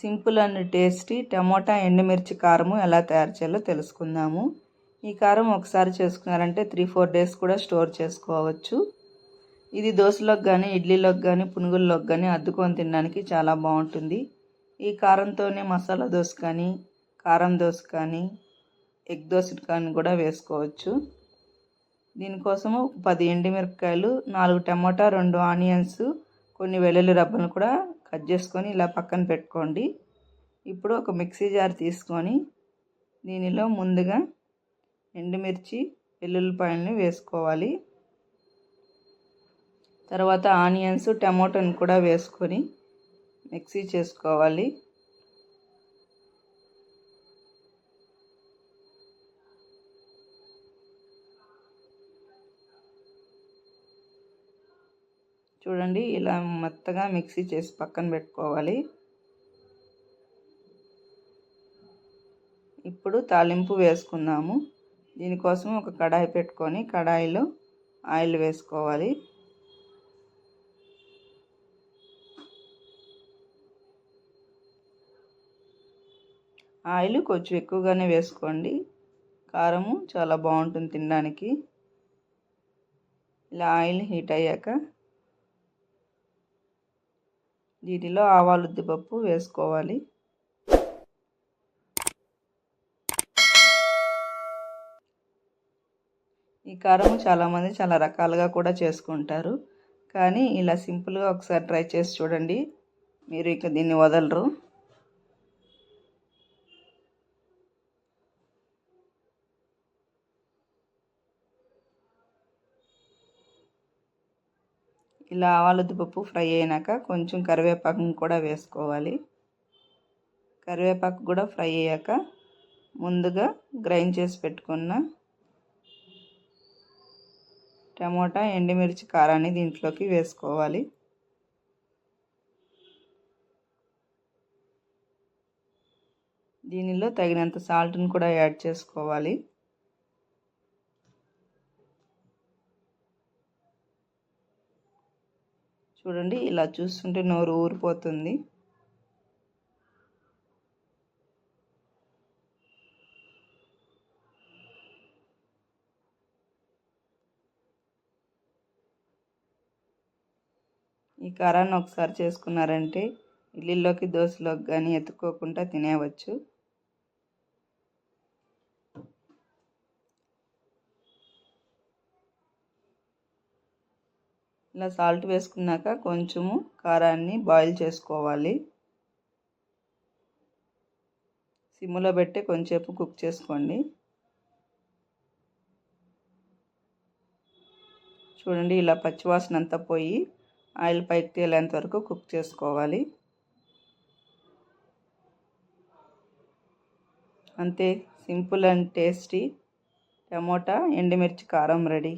Simple and tasty tomato ఎండుమిర్చి కారము ఎలా తయారు చేయాలో తెలుసుకుందాము. ఈ కారం ఒకసారి చేసుకున్నారంటే త్రీ ఫోర్ డేస్ కూడా స్టోర్ చేసుకోవచ్చు. ఇది దోశలోకి కానీ ఇడ్లీలోకి కానీ పునుగుల్లోకి కానీ అద్దుకొని తినడానికి చాలా బాగుంటుంది. ఈ కారంతోనే మసాలా దోశ కానీ కారం దోశ కానీ ఎగ్ దోశ కానీ కూడా వేసుకోవచ్చు. దీనికోసము పది ఎండుమిరపకాయలు నాలుగు టమాటా రెండు ఆనియన్స్ కొన్ని వెల్లుల్లి రబ్బలు కూడా కట్ చేసుకొని ఇలా పక్కన పెట్టుకోండి. ఇప్పుడు ఒక మిక్సీ జార్ తీసుకొని దీనిలో ముందుగా ఎండుమిర్చి వెల్లుల్లిపాయలని వేసుకోవాలి. తర్వాత ఆనియన్స్ టమాటోని కూడా వేసుకొని మిక్సీ చేసుకోవాలి. చూడండి ఇలా మెత్తగా మిక్సీ చేసి పక్కన పెట్టుకోవాలి. ఇప్పుడు తాలింపు వేసుకుందాము. దీనికోసం ఒక కడాయి పెట్టుకొని కడాయిలో ఆయిల్ వేసుకోవాలి. ఆయిల్ కొంచెం ఎక్కువగానే వేసుకోండి. కారము చాలా బాగుంటుంది తినడానికి. ఇలా ఆయిల్ హీట్ అయ్యాక దీనిలో ఆవాలు ఉద్దిపప్పు వేసుకోవాలి. ఈ కారం చాలామంది చాలా రకాలుగా కూడా చేసుకుంటారు. కానీ ఇలా సింపుల్గా ఒకసారి ట్రై చేసి చూడండి. మీరు ఇక దీన్ని వదలరు. ఇలా ఆవాలద్దుపప్పు ఫ్రై అయినాక కొంచెం కరివేపాకుని కూడా వేసుకోవాలి. కరివేపాకు కూడా ఫ్రై అయ్యాక ముందుగా గ్రైండ్ చేసి పెట్టుకున్న టమోటా ఎండుమిర్చి కారాన్ని దీంట్లోకి వేసుకోవాలి. దీనిలో తగినంత సాల్ట్ని కూడా యాడ్ చేసుకోవాలి. చూడండి ఇలా చూస్తుంటే నోరు ఊరిపోతుంది. ఈ కారాన్ని ఒకసారి చేసుకున్నారంటే ఇడ్లీలోకి దోశలోకి కానీ ఎత్తుక్కోకుండా తినేవచ్చు ఇలా సాల్ట్ వేసుకున్నాక కొంచెము కారాన్ని బాయిల్ చేసుకోవాలి. సిమ్లో పెట్టి కొంచెంసేపు కుక్ చేసుకోండి. చూడండి ఇలా పచ్చివాసన అంతా పోయి ఆయిల్ పైకి తేలేంత వరకు కుక్ చేసుకోవాలి. అంతే సింపుల్ అండ్ టేస్టీ టమోటా ఎండుమిర్చి కారం రెడీ